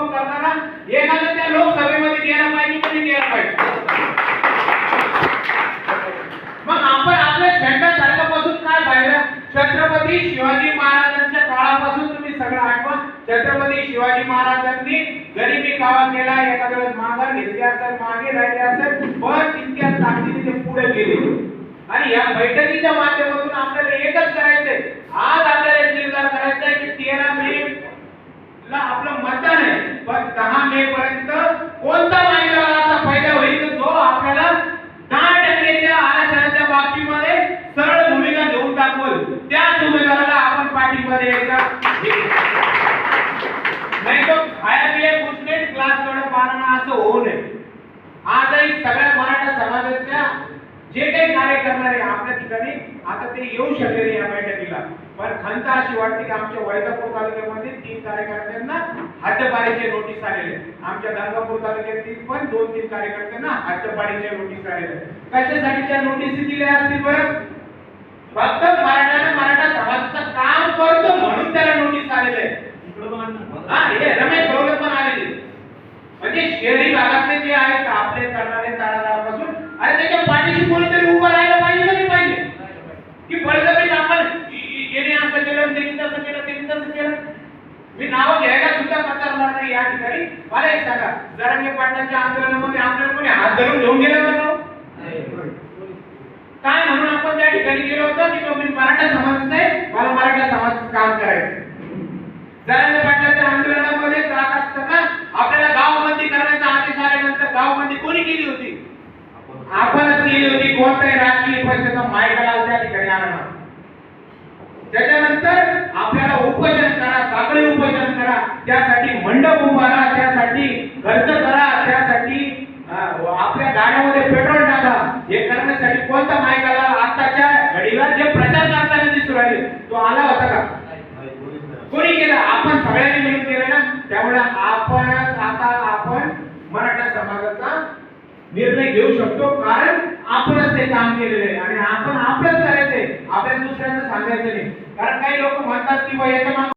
नेतृत्व करणारा एखादा त्या लोकसभेमध्ये गेला पाहिजे कधी गेला पाहिजे? मग आपण आपल्या झेंडा सारखापासून काय पाहिलं? छत्रपती शिवाजी महाराजांच्या काळापासून तुम्ही सगळं आठवा छत्रपती शिवाजी महाराजांनी गरिबी कावा केला एखाद्या वेळेस माघार घेतली असेल मागे राहिले असेल पण तितक्या ताकदीने ते पुढे गेले. आणि या बैठकीच्या माध्यमातून आपल्याला एकच करायचंय. आज आपल्याला निर्धार करायचा आहे की तेरा मे ला आपलं मतदान पण दहा मे पर्यंत कोणता महिला असा फायदा होईल? जो आपल्याला दहा टक्केच्या आरक्षणाच्या बाबतीमध्ये सरळ भूमिका घेऊन दाखवल. त्याच उमेदवाराला आपण पाठिंबा द्यायचा नाही तो खाया पिया कुठले क्लास थोडं पाहणं असं होऊ नये. आजही सगळ्या मराठा समाजाच्या जे काही करणार आहे आपल्या ठिकाणी आता ते येऊ शकले नाही या बैठकीला. पण खंत अशी वाटते की आमच्या वैजापूर तालुक्यामध्ये तीन कार्यकर्त्यांना हद्दपारीचे नोटीस आलेले आमच्या गंगापूर तालुक्यातील पण दोन तीन कार्यकर्त्यांना हद्दपारीचे नोटीस आलेले कशासाठी त्या नोटीस दिल्या असतील बरं? फक्त मराठा मराठा समाजाचं काम करतो म्हणून त्याला नोटीस आलेले आहे हा हे रमेश भाऊला पण आलेले म्हणजे शहरी भागातले जे आहेत आपले करणारे तळागाळापासून अरे त्याच्या पाठीशी कोणीतरी उभं राहायला पाहिजे का नाही पाहिजे की बळजबरीने आपण इ- याने असं केलं त्यांनी तसं केलं त्यांनी तसं केलं मी नावं घ्यायला सुद्धा नाही या ठिकाणी मला एक सांगा जरांगे पाटलाच्या आंदोलनामध्ये आपल्याला कोणी हात धरून घेऊन गेलं का काय म्हणून आपण त्या ठिकाणी गेलो होतो की तो मी मराठा समाजाचा आहे मला मराठा समाजाचं काम करायचं. जरांगे पाटलाच्या आंदोलनामध्ये जात असताना आपल्याला गावबंदी करण्याचा आदेश आल्यानंतर गावबंदी कोणी केली होती? आपणच केली होती. कोणत्याही राजकीय पक्षाचा मायकाला त्या ठिकाणी आणणार. त्याच्यानंतर आपल्याला उपोषण करा साखळी उपोषण करा त्यासाठी मंडप उभारा त्यासाठी खर्च करा त्यासाठी आपल्या गाड्यामध्ये पेट्रोल टाका. हे करण्यासाठी कोणता मायकाला आताच्या घडीला जे प्रचार करताना दिसून राहिले तो आला होता का? कोणी केला? आपण सगळ्यांनी मिळून केलं ना? त्यामुळे आपण आता आपण मराठा समाजाचा निर्णय घेऊ शकतो कारण आपणच ते काम केलेले आहे. आणि आपण आपलंच करायचंय. आपल्या दुसऱ्यांना सांगायचं नाही. कारण काही लोक म्हणतात की बा याच्या